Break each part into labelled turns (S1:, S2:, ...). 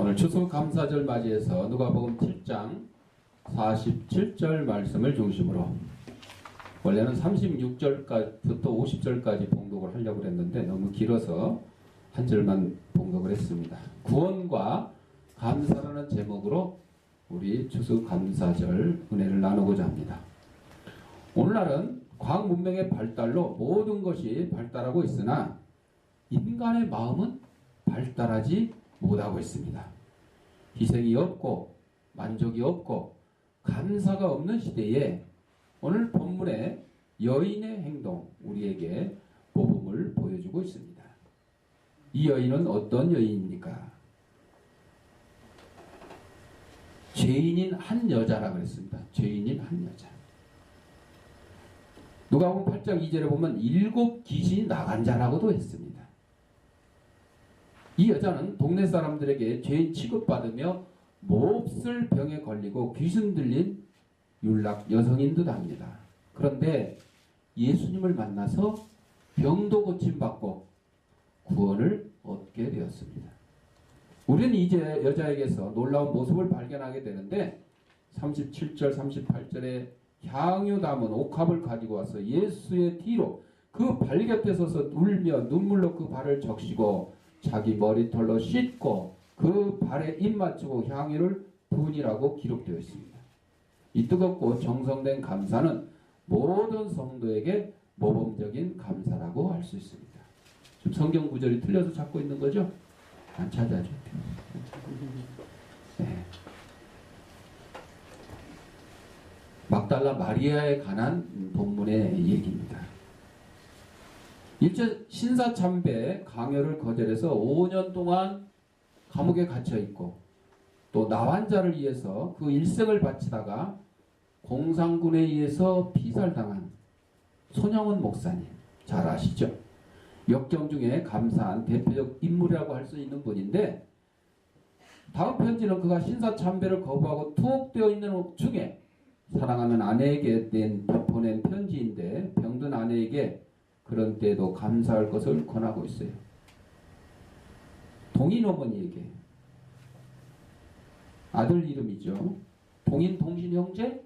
S1: 오늘 추수 감사절 맞이해서 누가복음 7장 47절 말씀을 중심으로 원래는 36절부터 50절까지 봉독을 하려고 했는데 너무 길어서 한 절만 봉독을 했습니다. 구원과 감사라는 제목으로 우리 추수 감사절 은혜를 나누고자 합니다. 오늘날은 과학 문명의 발달로 모든 것이 발달하고 있으나 인간의 마음은 발달하지 못하고 있습니다. 희생이 없고 만족이 없고 감사가 없는 시대에 오늘 본문의 여인의 행동 우리에게 모범을 보여주고 있습니다. 이 여인은 어떤 여인입니까? 죄인인 한 여자라 그랬습니다. 죄인인 한 여자. 누가복음 8장 2절에 보면 일곱 귀신이 나간 자라고도 했습니다. 이 여자는 동네 사람들에게 죄인 취급받으며 몹쓸 병에 걸리고 귀신 들린 율락 여성인 듯 합니다. 그런데 예수님을 만나서 병도 고침받고 구원을 얻게 되었습니다. 우리는 이제 여자에게서 놀라운 모습을 발견하게 되는데 37절 38절에 향유 담은 옥합을 가지고 와서 예수의 뒤로 그 발 곁에 서서 울며 눈물로 그 발을 적시고 자기 머리털로 씻고 그 발에 입 맞추고 향유를 분이라고 기록되어 있습니다. 이 뜨겁고 정성된 감사는 모든 성도에게 모범적인 감사라고 할 수 있습니다. 지금 성경 구절이 틀려서 찾고 있는 거죠? 안 찾아줄게요. 네. 막달라 마리아에 관한 본문의 얘기입니다. 일제 신사참배 강요를 거절해서 5년 동안 감옥에 갇혀 있고 또 나환자를 위해서 그 일생을 바치다가 공산군에 의해서 피살당한 손영원 목사님 잘 아시죠? 역경 중에 감사한 대표적 인물이라고 할 수 있는 분인데 다음 편지는 그가 신사참배를 거부하고 투옥되어 있는 중에 사랑하는 아내에게 낸 보낸 편지인데 병든 아내에게 그런 때에도 감사할 것을 권하고 있어요. 동인 어머니에게 아들 이름이죠. 동인 동신 형제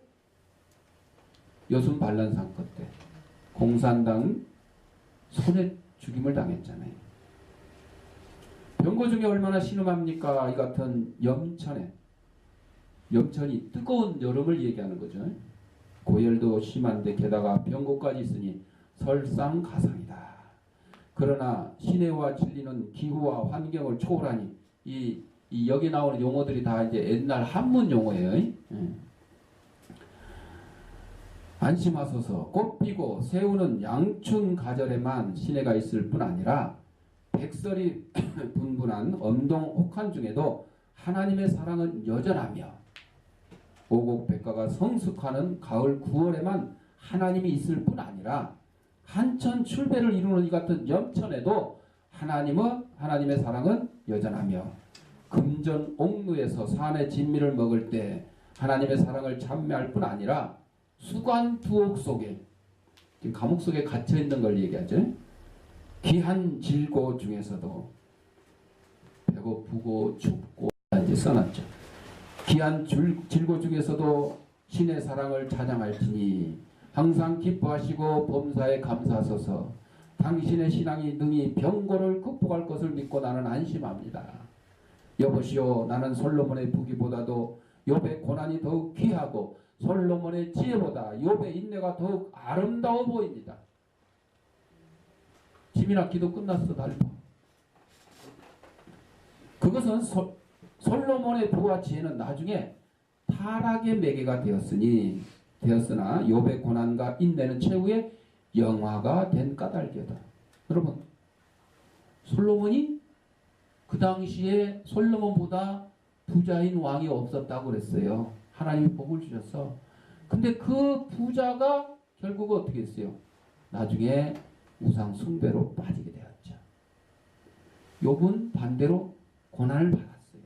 S1: 여순 반란 사건 때 공산당 손에 죽임을 당했잖아요. 병고 중에 얼마나 신음합니까? 이 같은 염천에 염천이 뜨거운 여름을 얘기하는 거죠. 고열도 심한데 게다가 병고까지 있으니 설상가상이다. 그러나 시내와 진리는 기후와 환경을 초월하니 이, 이 여기 나오는 용어들이 다 이제 옛날 한문 용어예요. 예. 안심하소서 꽃 피고 새우는 양춘 가절에만 시내가 있을 뿐 아니라 백설이 분분한 엄동 혹한 중에도 하나님의 사랑은 여전하며 오곡 백과가 성숙하는 가을 9월에만 하나님이 있을 뿐 아니라 한천 출배를 이루는 이 같은 염천에도 하나님은 하나님의 사랑은 여전하며 금전 옥루에서 산의 진미를 먹을 때 하나님의 사랑을 찬미할 뿐 아니라 수관 두옥 속에 감옥 속에 갇혀 있는 걸 얘기하죠. 귀한 질고 중에서도 배고프고 춥고 이제 써놨죠. 귀한 질고 중에서도 신의 사랑을 찬양할지니 항상 기뻐하시고 범사에 감사하소서 당신의 신앙이 능히 병고를 극복할 것을 믿고 나는 안심합니다. 여보시오 나는 솔로몬의 부기보다도 욥의 고난이 더욱 귀하고 솔로몬의 지혜보다 욥의 인내가 더욱 아름다워 보입니다. 지민아 기도 끝났어 달보. 그것은 소, 솔로몬의 부와 지혜는 나중에 타락의 매개가 되었으니 되었으나 욥의 고난과 인내는 최후의 영화가 된 까닭이다. 여러분 솔로몬이 그 당시에 솔로몬보다 부자인 왕이 없었다고 그랬어요. 하나님이 복을 주셨어. 근데 그 부자가 결국 어떻게 했어요? 나중에 우상 숭배로 빠지게 되었죠. 욥은 반대로 고난을 받았어요.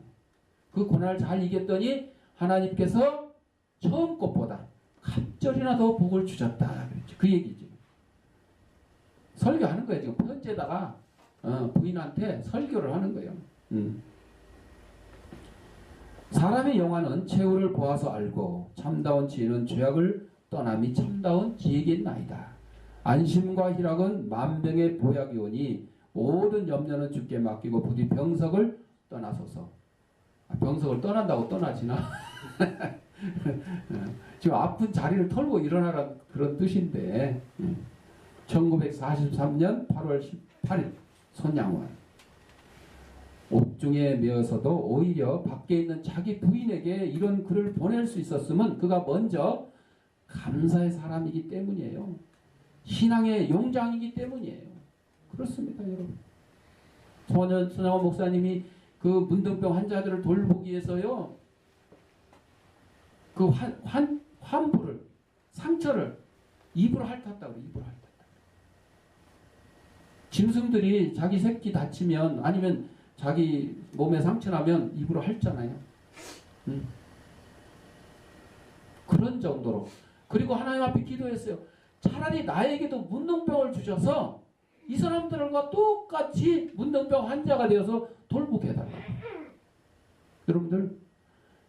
S1: 그 고난을 잘 이겼더니 하나님께서 처음 것보다 갑절이나 더 복을 주셨다. 그 얘기죠. 설교하는 거예요. 지금 편지에다가 어, 부인한테 설교를 하는 거예요. 음. 사람의 영화는 최후를 보아서 알고 참다운 지혜는 죄악을 떠남이 참다운 지혜겠나이다. 안심과 희락은 만병의 보약이 오니 모든 염려는 주께 맡기고 부디 병석을 떠나소서. 아, 병석을 떠난다고 떠나지나? 지금 아픈 자리를 털고 일어나라는 그런 뜻인데 1943년 8월 18일 손양원 옥중에 메어서도 오히려 밖에 있는 자기 부인에게 이런 글을 보낼 수 있었으면 그가 먼저 감사의 사람이기 때문이에요. 신앙의 용장이기 때문이에요. 그렇습니다, 여러분. 소년 손양원 목사님이 그 문둥병 환자들을 돌보기 위해서요. 그 환, 환, 환부를, 상처를 입으로 핥았다고 입으로 핥았다. 짐승들이 자기 새끼 다치면 아니면 자기 몸에 상처 나면 입으로 핥잖아요. 음. 그런 정도로. 그리고 하나님 앞에 기도했어요. 차라리 나에게도 문둥병을 주셔서 이 사람들과 똑같이 문둥병 환자가 되어서 돌보게 해달라고. 여러분들,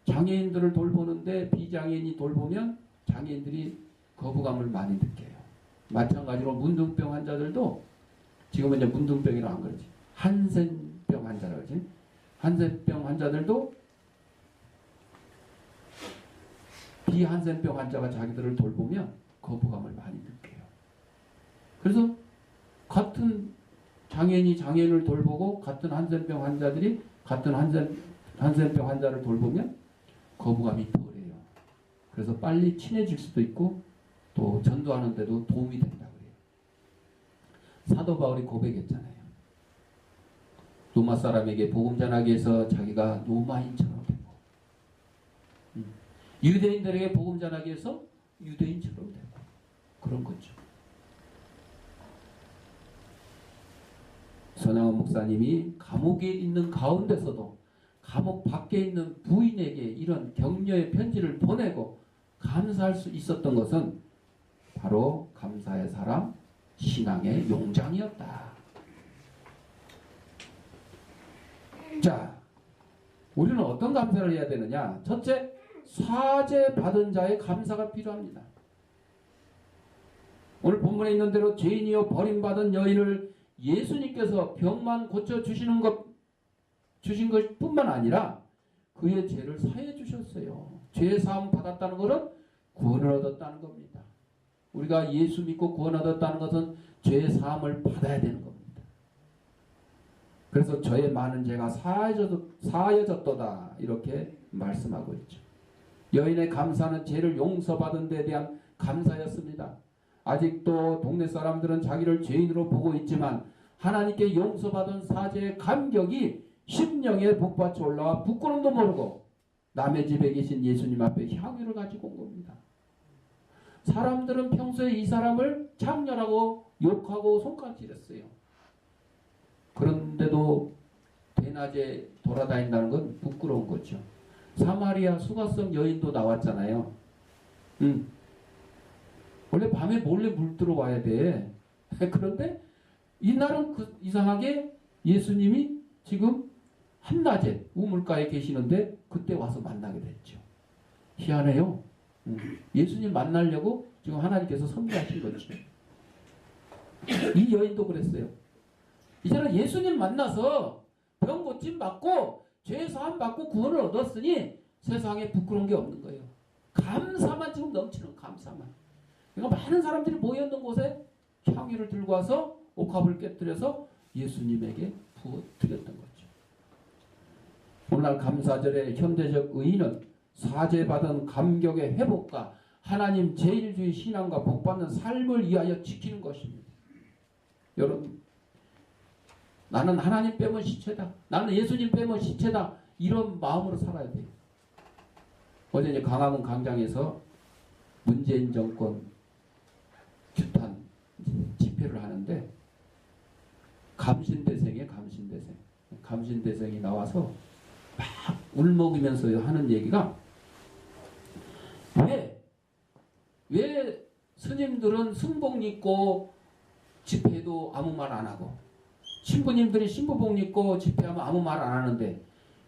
S1: 장애인들을 돌보는데 비장애인이 돌보면 장애인들이 거부감을 많이 느껴요. 마찬가지로 문둥병 환자들도 지금은 이제 문둥병이라 안 그러지. 한센병 환자라 그러지. 한센병 환자들도 비한센병 환자가 자기들을 돌보면 거부감을 많이 느껴요. 그래서 같은 장애인이 장애인을 돌보고 같은 한센병 환자들이 같은 한센, 한센병 환자를 돌보면 거부감이 덜해요. 그래서 빨리 친해질 수도 있고 또 전도하는데도 도움이 된다 그래요. 사도 바울이 고백했잖아요. 로마 사람에게 복음 전하기 위해서 자기가 로마인처럼 되고 음. 유대인들에게 복음 전하기 위해서 유대인처럼 되고 그런 거죠. 선양원 목사님이 감옥에 있는 가운데서도 감옥 밖에 있는 부인에게 이런 격려의 편지를 보내고 감사할 수 있었던 것은 바로 감사의 사람, 신앙의 용장이었다. 자, 우리는 어떤 감사를 해야 되느냐? 첫째, 사죄 받은 자의 감사가 필요합니다. 오늘 본문에 있는 대로 죄인이요 버림받은 여인을 예수님께서 병만 고쳐 주시는 것 주신 것뿐만 아니라 그의 죄를 사해 주셨어요. 죄 사함 받았다는 것은 구원을 얻었다는 겁니다. 우리가 예수 믿고 구원 얻었다는 것은 죄 사함을 받아야 되는 겁니다. 그래서 저의 많은 죄가 사하여졌, 도다 이렇게 말씀하고 있죠. 여인의 감사는 죄를 용서받은 데 대한 감사였습니다. 아직도 동네 사람들은 자기를 죄인으로 보고 있지만 하나님께 용서받은 사죄의 감격이 심령에 복받쳐 올라와 부끄럼도 모르고 남의 집에 계신 예수님 앞에 향유를 가지고 온 겁니다. 사람들은 평소에 이 사람을 창렬하고 욕하고 손가락질했어요. 그런데도 대낮에 돌아다닌다는 건 부끄러운 거죠. 사마리아 수가성 여인도 나왔잖아요. 음. 원래 밤에 몰래 물 들어와야 돼. 그런데 이날은 그 이상하게 예수님이 지금 한낮에 우물가에 계시는데 그때 와서 만나게 됐죠. 희한해요. 음. 예수님 만나려고 지금 하나님께서 선배하신 거죠. 이 여인도 그랬어요. 이제는 예수님 만나서 병 고침 받고 죄 사함 받고 구원을 얻었으니 세상에 부끄러운 게 없는 거예요. 감사만 지금 넘치는 감사만. 그러니까 많은 사람들이 모여있는 곳에 향유를 들고 와서 옥합을 깨뜨려서 예수님에게 부어드렸던 거죠. 오늘날 감사절에 현대적 의인은 사죄받은 감격의 회복과 하나님 제일주의 신앙과 복받는 삶을 위하여 지키는 것입니다. 여러분 나는 하나님 빼면 시체다. 나는 예수님 빼면 시체다. 이런 마음으로 살아야 돼요. 어제 강화문 광장에서 문재인 정권 규탄 집회를 하는데 감신대생의 감신대생. 감신대생이 나와서 막 울먹이면서 하는 얘기가 왜, 왜 스님들은 승복 입고 집회도 아무 말 안 하고 신부님들이 신부복 입고 집회하면 아무 말 안 하는데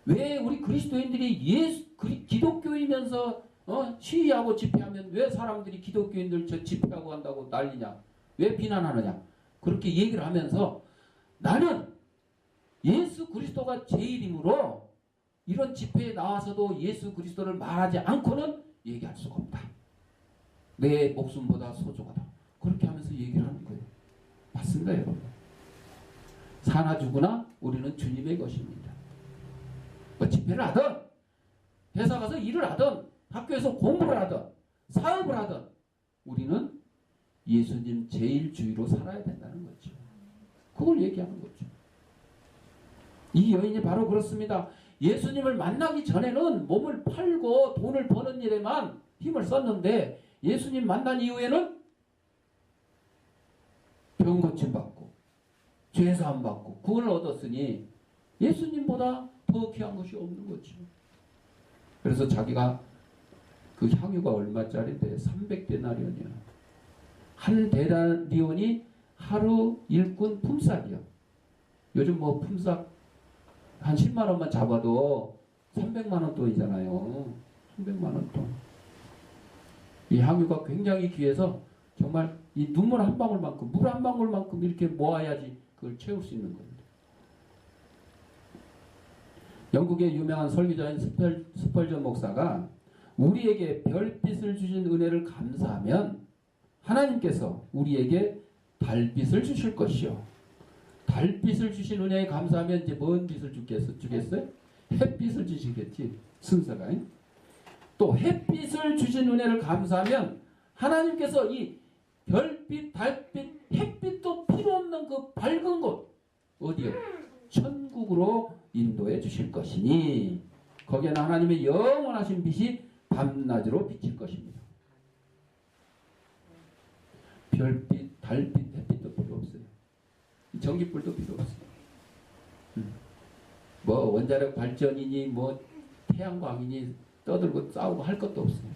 S1: 왜 우리 그리스도인들이 예수 그리- 기독교이면서 어, 시위하고 집회하면 왜 사람들이 기독교인들 저 집회하고 한다고 난리냐? 왜 비난하느냐? 그렇게 얘기를 하면서 나는 예수 그리스도가 제일이므로 이런 집회에 나와서도 예수 그리스도를 말하지 않고는 얘기할 수가 없다. 내 목숨보다 소중하다. 그렇게 하면서 얘기를 하는 거예요. 맞습니다, 여러분. 사나 죽으나 우리는 주님의 것입니다. 뭐 집회를 하든 회사 가서 일을 하든 학교에서 공부를 하든 사업을 하든 우리는 예수님 제일 주의로 살아야 된다는 거죠. 그걸 얘기하는 거죠. 이 여인이 바로 그렇습니다. 예수님을 만나기 전에는 몸을 팔고 돈을 버는 일에만 힘을 썼는데 예수님 만난 이후에는 병 고침 받고 죄사함 받고 구원을 얻었으니 예수님보다 더 귀한 것이 없는 거죠. 그래서 자기가 그 향유가 얼마짜리인데 300데나리온이야. 한 데나리온이 하루 일꾼 품삯이야. 요즘 뭐 품삯 한 10만 원만 잡아도 300만 원 돈이잖아요. 300만 원 돈. 이 향유가 굉장히 귀해서 정말 이 눈물 한 방울만큼 물 한 방울만큼 이렇게 모아야지 그걸 채울 수 있는 겁니다. 영국의 유명한 설교자인 스펄, 스펄전 목사가 우리에게 별빛을 주신 은혜를 감사하면 하나님께서 우리에게 달빛을 주실 것이요. 달빛을 주신 은혜에 감사하면 이제 뭔 빛을 주겠어, 주겠어요? 햇빛을 주시겠지. 순서가. 또 햇빛을 주신 은혜를 감사하면 하나님께서 이 별빛, 달빛, 햇빛도 필요 없는 그 밝은 곳 어디요? 천국으로 인도해 주실 것이니 거기에는 하나님의 영원하신 빛이 밤낮으로 비칠 것입니다. 별빛, 달빛, 없어요. 전기불도 필요 없어요. 음. 뭐 원자력 발전이니 뭐 태양광이니 떠들고 싸우고 할 것도 없어요.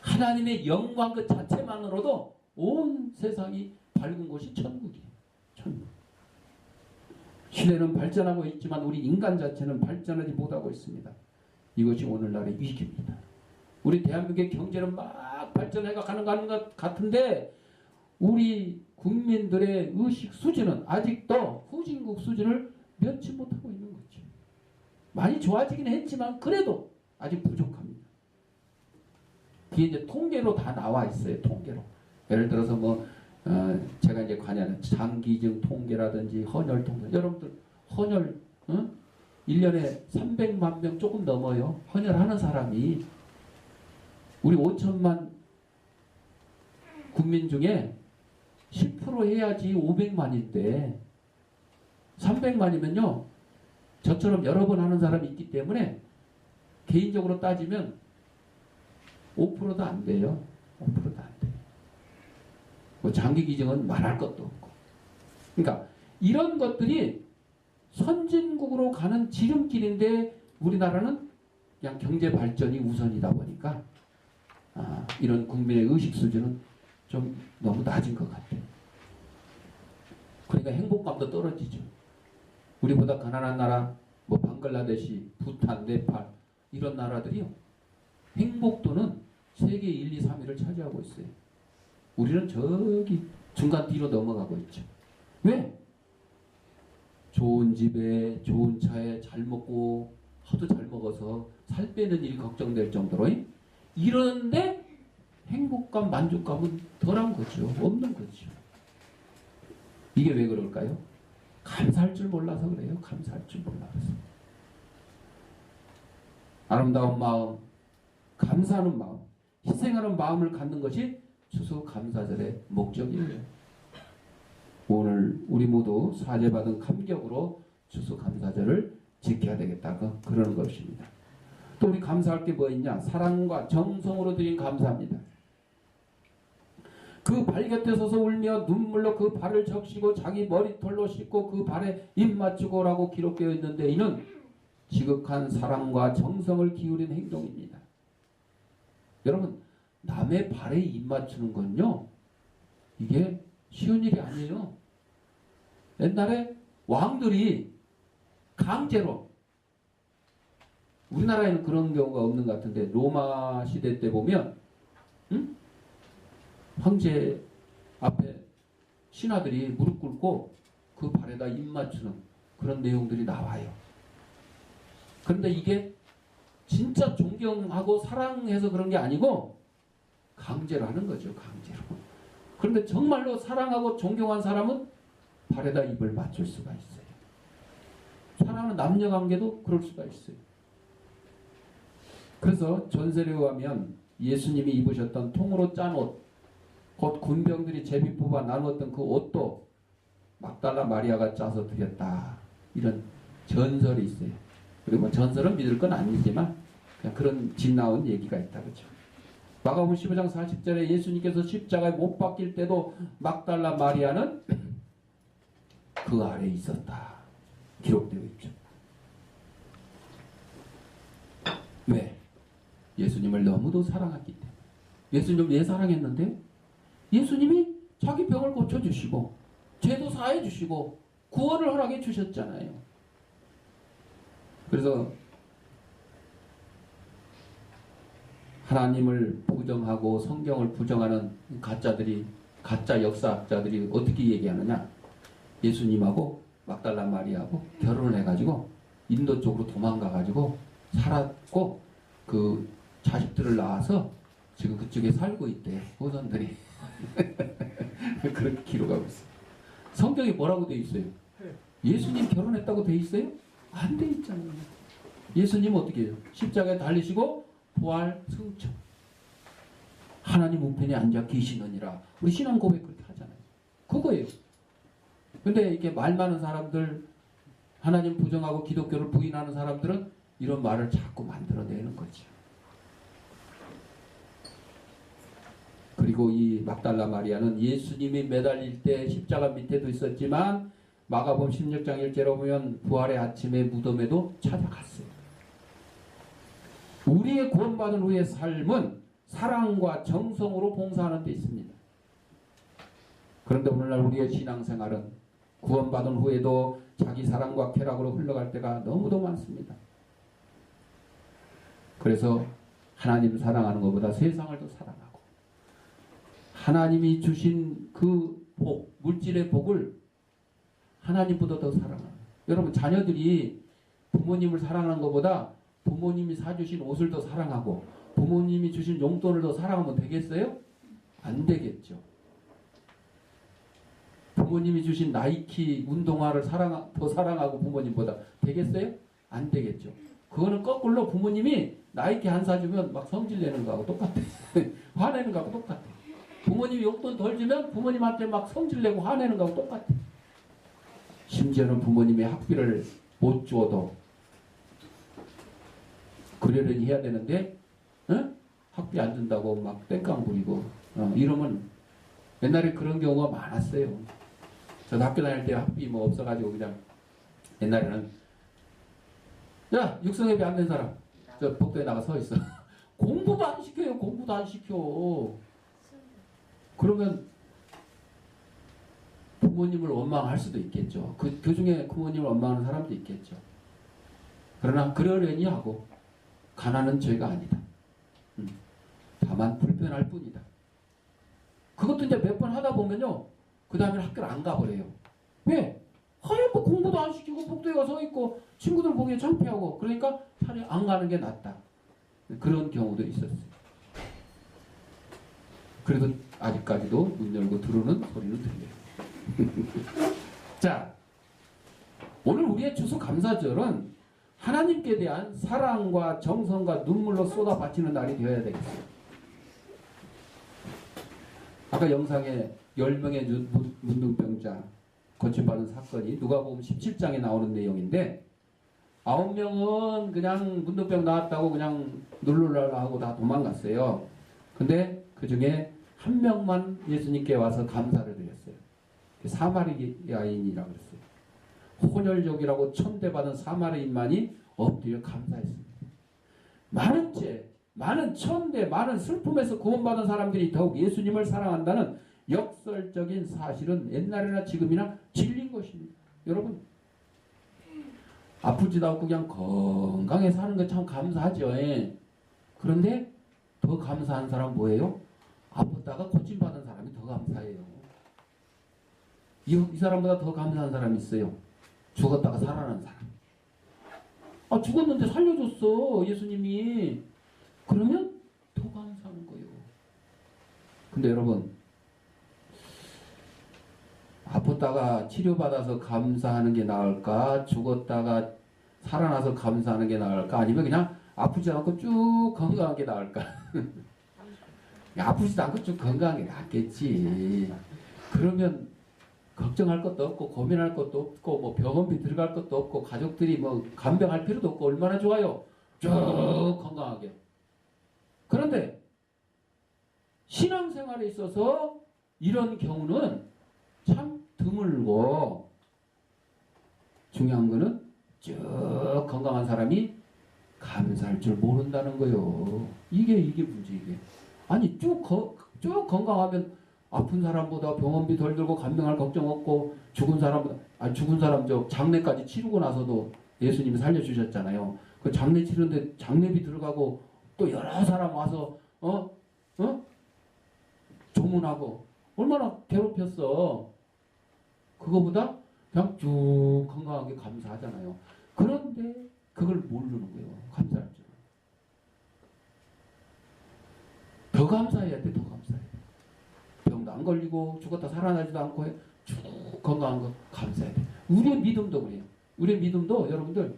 S1: 하나님의 영광 그 자체만으로도 온 세상이 밝은 곳이 천국이에요. 천국. 시대는 발전하고 있지만 우리 인간 자체는 발전하지 못하고 있습니다. 이것이 오늘날의 위기입니다. 우리 대한민국의 경제는 막 발전해가 가는 것 같은데 우리 국민들의 의식 수준은 아직도 후진국 수준을 면치 못하고 있는 거죠. 많이 좋아지긴 했지만 그래도 아직 부족합니다. 그게 이제 통계로 다 나와 있어요. 통계로. 예를 들어서 뭐 어, 제가 이제 관여하는 장기증 통계라든지 헌혈 통계 여러분들 헌혈 어? 1년에 300만 명 조금 넘어요. 헌혈하는 사람이 우리 5천만 국민 중에 10% 해야지 500만인데 300만이면요. 저처럼 여러 번 하는 사람이 있기 때문에 개인적으로 따지면 5%도 안 돼요. 5%도 안 돼요. 뭐 장기 기증은 말할 것도 없고. 그러니까 이런 것들이 선진국으로 가는 지름길인데 우리나라는 그냥 경제 발전이 우선이다 보니까 아, 이런 국민의 의식 수준은 좀 너무 낮은 것 같아요. 그러니까 행복감도 떨어지죠. 우리보다 가난한 나라, 뭐 방글라데시, 부탄, 네팔 이런 나라들이요. 행복도는 세계 1, 2, 3위를 차지하고 있어요. 우리는 저기 중간 뒤로 넘어가고 있죠. 왜? 좋은 집에 좋은 차에 잘 먹고 하도 잘 먹어서 살 빼는 일이 걱정될 정도로 이러는데 행복감, 만족감은 덜한 거죠. 없는 거죠. 이게 왜 그럴까요? 감사할 줄 몰라서 그래요. 감사할 줄 몰라서. 아름다운 마음, 감사하는 마음, 희생하는 마음을 갖는 것이 추수 감사절의 목적이에요. 오늘 우리 모두 사죄받은 감격으로 추수 감사절을 지켜야 되겠다. 그, 그러는 것입니다. 또 우리 감사할 게 뭐 있냐? 사랑과 정성으로 드린 감사합니다. 그 발 곁에 서서 울며 눈물로 그 발을 적시고 자기 머리털로 씻고 그 발에 입 맞추고라고 기록되어 있는데 이는 지극한 사랑과 정성을 기울인 행동입니다. 여러분 남의 발에 입 맞추는 건요 이게 쉬운 일이 아니에요. 옛날에 왕들이 강제로 우리나라에는 그런 경우가 없는 것 같은데 로마 시대 때 보면 응? 황제 앞에 신하들이 무릎 꿇고 그 발에다 입 맞추는 그런 내용들이 나와요. 그런데 이게 진짜 존경하고 사랑해서 그런 게 아니고 강제로 하는 거죠. 강제로. 그런데 정말로 사랑하고 존경한 사람은 발에다 입을 맞출 수가 있어요. 사랑하는 남녀 관계도 그럴 수가 있어요. 그래서 전세례 하면 예수님이 입으셨던 통으로 짠 옷, 곧 군병들이 제비 뽑아 나누었던 그 옷도 막달라 마리아가 짜서 드렸다. 이런 전설이 있어요. 그리고 뭐 전설은 믿을 건 아니지만 그냥 그런 집 나온 얘기가 있다 그죠. 마가복음 15장 40절에 예수님께서 십자가에 못 박힐 때도 막달라 마리아는 그 아래에 있었다. 기록되어 있죠. 왜? 예수님을 너무도 사랑했기 때문에. 예수님을 왜 사랑했는데? 예수님이 자기 병을 고쳐주시고, 죄도 사해 주시고, 구원을 허락해 주셨잖아요. 그래서 하나님을 부정하고 성경을 부정하는 가짜들이, 가짜 역사학자들이 어떻게 얘기하느냐? 예수님하고 막달라 마리아하고 결혼을 해가지고 인도 쪽으로 도망가가지고 살았고 그 자식들을 낳아서 지금 그쪽에 살고 있대 후손들이 그렇게 기록하고 있어요. 성경에 뭐라고 돼 있어요? 예수님 결혼했다고 돼 있어요? 안 돼 있잖아요. 예수님 어떻게 해요? 십자가에 달리시고 부활 승천. 하나님 우편에 앉아 계시느니라. 우리 신앙 고백 그렇게 하잖아요. 그거예요. 근데 이렇게 말 많은 사람들, 하나님 부정하고 기독교를 부인하는 사람들은 이런 말을 자꾸 만들어내는 거죠. 그리고 이 막달라 마리아는 예수님이 매달릴 때 십자가 밑에도 있었지만 마가복음 16장 1절에 보면 부활의 아침에 무덤에도 찾아갔어요. 우리의 구원받은 후의 삶은 사랑과 정성으로 봉사하는 데 있습니다. 그런데 오늘날 우리의 신앙생활은 구원받은 후에도 자기 사랑과 쾌락으로 흘러갈 때가 너무도 많습니다. 그래서 하나님 사랑하는 것보다 세상을 더 사랑하고 하나님이 주신 그 복, 물질의 복을 하나님보다 더 사랑하는 여러분 자녀들이 부모님을 사랑하는 것보다 부모님이 사주신 옷을 더 사랑하고 부모님이 주신 용돈을 더 사랑하면 되겠어요? 안 되겠죠. 부모님이 주신 나이키 운동화를 사랑 더 사랑하고 부모님보다 되겠어요? 안 되겠죠. 그거는 거꾸로 부모님이 나이키 안 사주면 막 성질 내는 거하고 똑같아. 화내는 거하고 똑같아. 부모님이 용돈 덜 주면 부모님한테 막 성질 내고 화내는 거하고 똑같아. 심지어는 부모님의 학비를 못 줘도 그러려니 해야 되는데 어? 학비 안 준다고 막 땡깡 부리고 어, 이러면 옛날에 그런 경우가 많았어요. 저도 학교 다닐 때 학비 뭐 없어가지고 그냥 옛날에는 야 육성예배 안 된 사람 저 복도에 나가 서 있어 공부도 안 시켜요 공부도 안 시켜 그러면 부모님을 원망할 수도 있겠죠 그, 그 중에 부모님을 원망하는 사람도 있겠죠 그러나 그러려니 하고 가난은 죄가 아니다 음, 다만 불편할 뿐이다 그것도 이제 몇 번 하다 보면요 그 다음에 학교를 안 가버려요. 왜? 하얀 뭐 공부도 안 시키고 복도에 가서 있고 친구들 보기에 창피하고 그러니까 차라리 안 가는 게 낫다. 그런 경우도 있었어요. 그래도 아직까지도 문 열고 들어오는 소리는 들려요. 자, 오늘 우리의 추수 감사절은 하나님께 대한 사랑과 정성과 눈물로 쏟아 바치는 날이 되어야 되겠어요. 아까 영상에 10명의 문둥병자 고침받은 사건이 누가복음 17장에 나오는 내용인데 9명은 그냥 문둥병 나왔다고 그냥 놀러라 하고 다 도망갔어요. 근데 그 중에 한 명만 예수님께 와서 감사를 드렸어요. 사마리아인이라고 그랬어요. 혼혈족이라고 천대받은 사마리인만이 엎드려 감사했습니다. 많은 죄, 많은 천대, 많은 슬픔에서 구원받은 사람들이 더욱 예수님을 사랑한다는 역설적인 사실은 옛날이나 지금이나 진린 것입니다. 여러분, 아프지도 않고 그냥 건강해 사는 거 참 감사하죠. 예. 그런데 더 감사한 사람 뭐예요? 아팠다가 고침 받은 사람이 더 감사해요. 이, 이 사람보다 더 감사한 사람이 있어요. 죽었다가 살아난 사람. 아, 죽었는데 살려줬어, 예수님이. 그러면 더 감사한 거예요. 근데 여러분, 아팠다가 치료받아서 감사하는 게 나을까? 죽었다가 살아나서 감사하는 게 나을까? 아니면 그냥 아프지 않고 쭉 건강한 게 나을까? 아프지도 않고 쭉 건강한 게 낫겠지. 그러면 걱정할 것도 없고 고민할 것도 없고 뭐 병원비 들어갈 것도 없고 가족들이 뭐 간병할 필요도 없고 얼마나 좋아요. 쭉 건강하게. 그런데 신앙생활에 있어서 이런 경우는 참 드물고 중요한 거는 쭉 건강한 사람이 감사할 줄 모른다는 거요. 이게 이게 문제 이게. 아니 쭉, 거, 쭉 건강하면 아픈 사람보다 병원비 덜 들고 간병할 걱정 없고 죽은 사람보다 아 죽은 사람 저 장례까지 치르고 나서도 예수님이 살려주셨잖아요. 그 장례 치르는데 장례비 들어가고 또 여러 사람 와서 어 어? 조문하고 얼마나 괴롭혔어. 그거보다 그냥 쭉 건강하게 감사하잖아요. 그런데 그걸 모르는 거예요. 감사할 줄. 더 감사해야 돼, 더 감사해. 병도 안 걸리고 죽었다 살아나지도 않고 해. 쭉 건강한 거 감사해야 돼. 우리의 믿음도 그래요. 우리의 믿음도 여러분들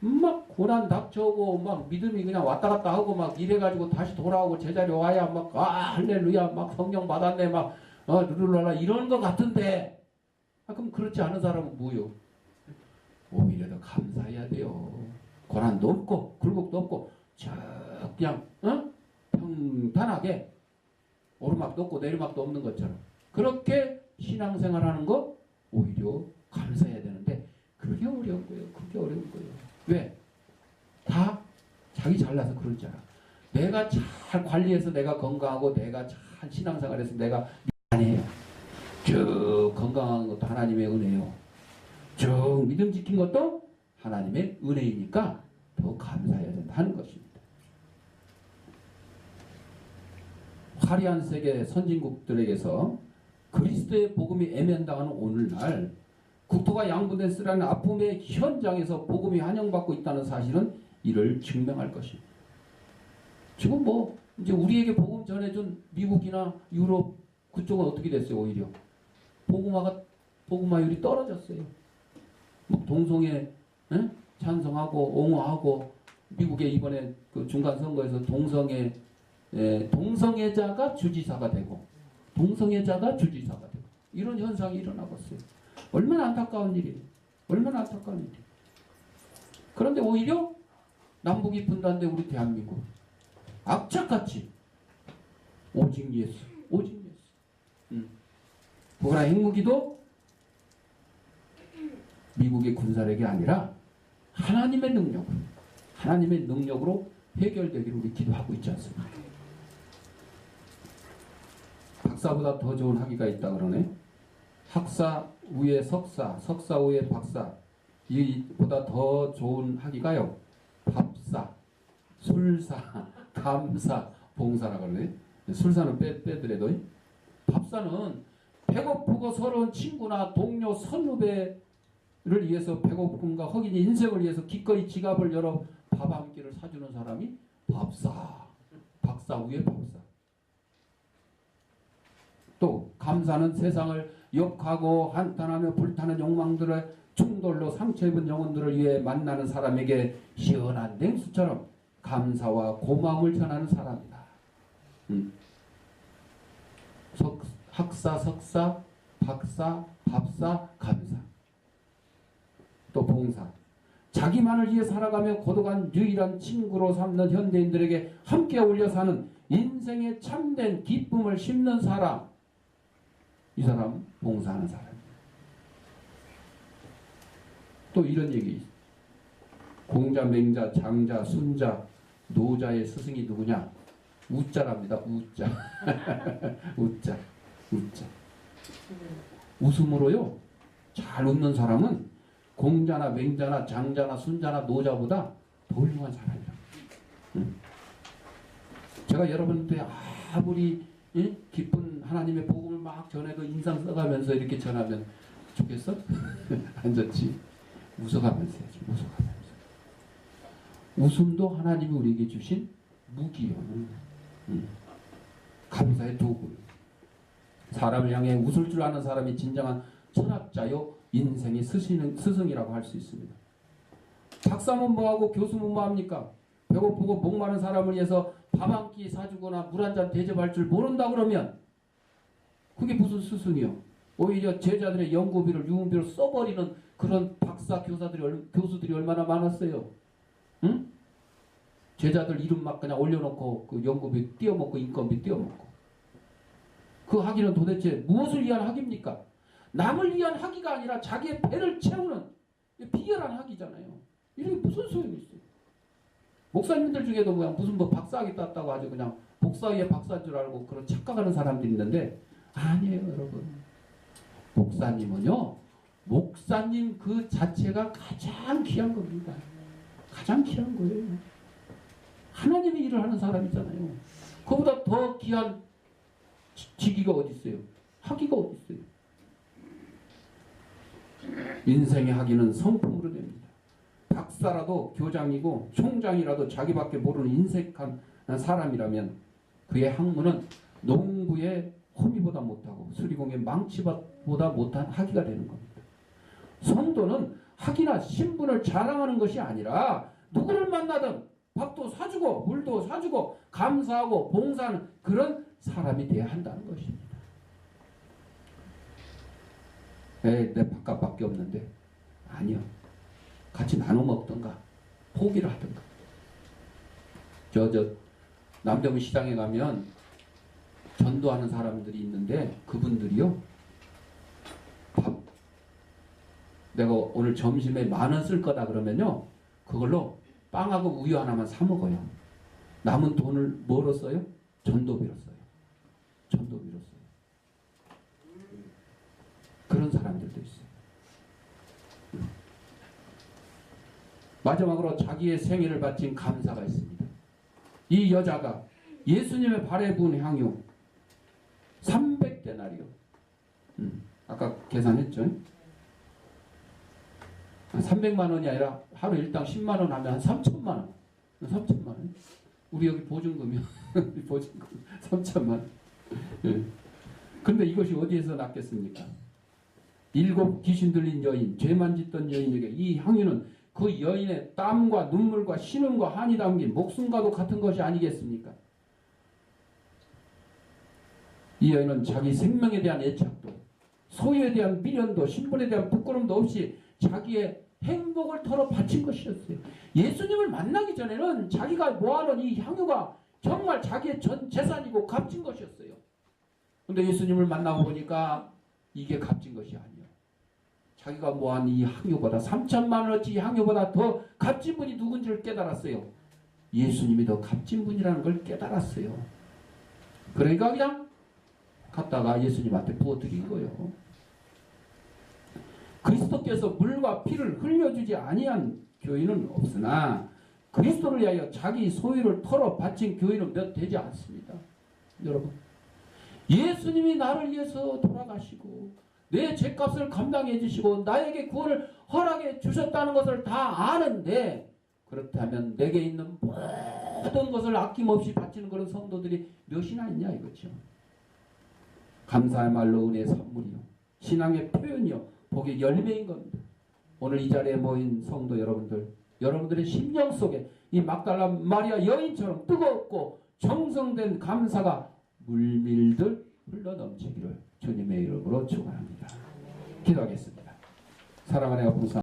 S1: 막 고난 닥쳐오고 막 믿음이 그냥 왔다 갔다 하고 막 이래가지고 다시 돌아오고 제자리 와야 막 아 할렐루야 막 성령 받았네 막 어, 르르라라 이런 거 같은데 아, 그럼 그렇지 않은 사람은 뭐요? 오히려 더 감사해야 돼요. 고난도 없고 굴곡도 없고 저 그냥 어? 평탄하게 오르막도 없고 내리막도 없는 것처럼 그렇게 신앙생활하는 거 오히려 감사해야 되는데 그게 어려운 거예요. 그게 어려운 거예요. 왜? 다 자기 잘나서 그럴 줄 알아. 내가 잘 관리해서 내가 건강하고 내가 잘 신앙생활해서 내가 아니에요. 쭉 건강한 것도 하나님의 은혜요. 쭉 믿음 지킨 것도 하나님의 은혜이니까 더 감사해야 된다 하는 것입니다. 화려한 세계 선진국들에게서 그리스도의 복음이 애면당하는 오늘날 국토가 양분된 쓰라는 아픔의 현장에서 복음이 환영받고 있다는 사실은 이를 증명할 것입니다. 지금 뭐 이제 우리에게 복음 전해준 미국이나 유럽 그쪽은 어떻게 됐어요 오히려 복음화가 복음화율이 떨어졌어요. 뭐 동성애 에? 찬성하고 옹호하고 미국에 이번에 그 중간 선거에서 동성애 에, 동성애자가 주지사가 되고 동성애자가 주지사가 되고 이런 현상이 일어나고 있어요. 얼마나 안타까운 일이에요. 얼마나 안타까운 일이에요. 그런데 오히려 남북이 분단돼 우리 대한민국 악착같이 오직 예수, 오직 예수. 음. 북한 핵무기도 미국의 군사력이 아니라 하나님의 능력, 하나님의 능력으로 해결되기를 우리 기도하고 있지 않습니까? 박사보다 더 좋은 학위가 있다 그러네. 학사 위에 석사, 석사 위에 박사, 이보다 더 좋은 학위가요. 밥사, 술사, 감사, 봉사라 그러네. 술사는 빼, 빼더라도 밥사는 배고프고 서러운 친구나 동료, 선후배를 위해서 배고픔과 허긴 인생을 위해서 기꺼이 지갑을 열어 밥 한 끼를 사주는 사람이 밥사, 박사 위에 밥사. 또 감사는 세상을 욕하고 한탄하며 불타는 욕망들의 충돌로 상처 입은 영혼들을 위해 만나는 사람에게 시원한 냉수처럼 감사와 고마움을 전하는 사람이다. 음. 석, 학사, 석사, 박사, 밥사, 감사. 또 봉사. 자기만을 위해 살아가며 고독한 유일한 친구로 삼는 현대인들에게 함께 어울려 사는 인생의 참된 기쁨을 심는 사람. 이 사람 봉사하는 사람. 또 이런 얘기. 공자, 맹자, 장자, 순자, 노자의 스승이 누구냐? 우자랍니다. 우자. 우자. 우자. 웃음으로요. 잘 웃는 사람은 공자나 맹자나 장자나 순자나 노자보다 더 훌륭한 사람이라. 응? 제가 여러분한테 아무리 예? 기쁜 하나님의 복음 을막 전해도 인상 써가면서 이렇게 전하면 좋겠어? 안 좋지. 웃어가면서 해야지. 웃어가면서. 웃음도 하나님이 우리에게 주신 무기요. 음. 감사의 도구. 사람을 향해 웃을 줄 아는 사람이 진정한 철학자요 인생의 스승, 스승이라고 할 수 있습니다. 박사면 뭐하고 교수면 뭐합니까? 배고프고 목마른 사람을 위해서 밥 한 끼 사주거나 물 한 잔 대접할 줄 모른다 그러면 그게 무슨 스승이요? 오히려 제자들의 연구비를 유흥비를 써버리는 그런 박사 교사들이 얼- 교수들이 얼마나 많았어요. 응? 제자들 이름 막 그냥 올려놓고 그 연구비 띄어먹고 인건비 띄어먹고 그 학위는 도대체 무엇을 위한 학위입니까? 남을 위한 학위가 아니라 자기의 배를 채우는 비열한 학위잖아요. 이게 무슨 소용이 있어요? 목사님들 중에도 뭐야 무슨 뭐 박사학위 땄다고 아주 그냥 복사위의 박사인 줄 알고 그런 착각하는 사람들이 있는데 아니에요 여러분. 목사님은요 목사님 그 자체가 가장 귀한 겁니다. 가장 귀한 거예요. 하나님의 일을 하는 사람이잖아요. 그보다 더 귀한 지- 직위가 어디 있어요? 학위가 어디 있어요? 인생의 학위는 성품으로 됩니다. 박사라도 교장이고 총장이라도 자기밖에 모르는 인색한 사람이라면 그의 학문은 농부의 호미보다 못하고 수리공의 망치보다 못한 학위가 되는 겁니다. 성도는 학위나 신분을 자랑하는 것이 아니라 누구를 만나든 밥도 사주고 물도 사주고 감사하고 봉사하는 그런 사람이 되어야 한다는 것입니다. 에이, 내 바깥밖에 없는데 아니요. 같이 나눠 먹던가 포기를 하던가. 저 저 남대문 시장에 가면 전도하는 사람들이 있는데 그분들이요 밥 내가 오늘 점심에 만 원 쓸 거다 그러면요 그걸로 빵하고 우유 하나만 사 먹어요. 남은 돈을 뭐로 써요? 전도비로 써요. 전도비로 써요. 그런 사람들도 있어요. 마지막으로 자기의 생애를 바친 감사가 있습니다. 이 여자가 예수님의 발에 부은 향유 300 데나리요. 음, 아까 계산했죠? 300만 원이 아니라 하루 일당 10만 원 하면 한 3천만 원. 3천만 원. 우리 여기 보증금이요. 보증금 3천만 원. 예. 근데 이것이 어디에서 났겠습니까? 일곱 귀신 들린 여인, 죄만 짓던 여인에게 이 향유는 그 여인의 땀과 눈물과 신음과 한이 담긴 목숨과도 같은 것이 아니겠습니까? 이 여인은 자기 생명에 대한 애착도, 소유에 대한 미련도, 신분에 대한 부끄럼도 없이 자기의 행복을 털어 바친 것이었어요. 예수님을 만나기 전에는 자기가 모아놓은 이 향유가 정말 자기의 전 재산이고 값진 것이었어요. 근데 예수님을 만나고 보니까 이게 값진 것이 아니에요. 자기가 모한 이 향유보다 3천만 원어치 이 향유보다 더 값진 분이 누군지를 깨달았어요. 예수님이 더 값진 분이라는 걸 깨달았어요. 그러니까 그냥 갖다가 예수님한테 부어드린 거예요. 그리스도께서 물과 피를 흘려주지 아니한 교인은 없으나 그리스도를 위하여 자기 소유를 털어 바친 교인은 몇 되지 않습니다. 여러분 예수님이 나를 위해서 돌아가시고 내 죄값을 감당해 주시고 나에게 구원을 허락해 주셨다는 것을 다 아는데 그렇다면 내게 있는 모든 것을 아낌없이 바치는 그런 성도들이 몇이나 있냐 이거죠. 감사야말로 은혜의 선물이요. 신앙의 표현이요. 복의 열매인 겁니다. 오늘 이 자리에 모인 성도 여러분들 여러분들의 심령 속에 이 막달라 마리아 여인처럼 뜨겁고 정성된 감사가 물밀듯 흘러넘치기를 주님의 이름으로 축원합니다. 기도하겠습니다. 사랑하는 사